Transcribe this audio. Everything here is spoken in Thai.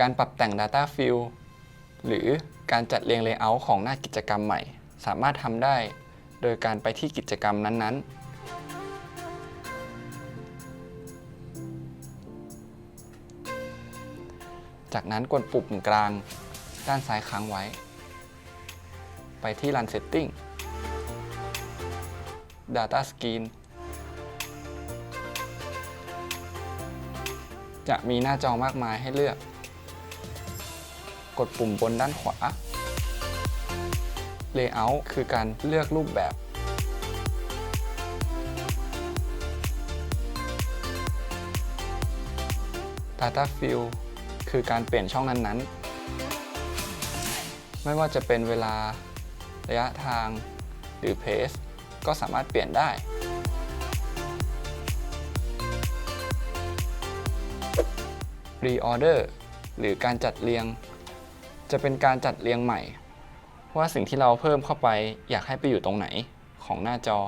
การปรับแต่ง Data Field หรือการจัดเรียง Layout ของหน้ากิจกรรมใหม่ สามารถทำได้โดยการไปที่กิจกรรมนั้นๆจากนั้นกดปุ่มกลางด้านซ้ายค้างไว้ ไปที่ Run Setting Data Screen จะมีหน้าจอมากมายให้เลือก กดปุ่มบนด้านขวา Layout คือการเลือกรูปแบบ Data Field คือการเปลี่ยนช่องนั้นๆ ไม่ว่าจะเป็นเวลาระยะทางหรือ Pace ก็สามารถเปลี่ยนได้ Reorder หรือการจัดเรียง จะเป็นการจัดเรียงใหม่ ว่าสิ่งที่เราเพิ่มเข้าไปอยากให้ไปอยู่ตรงไหนของหน้าจอ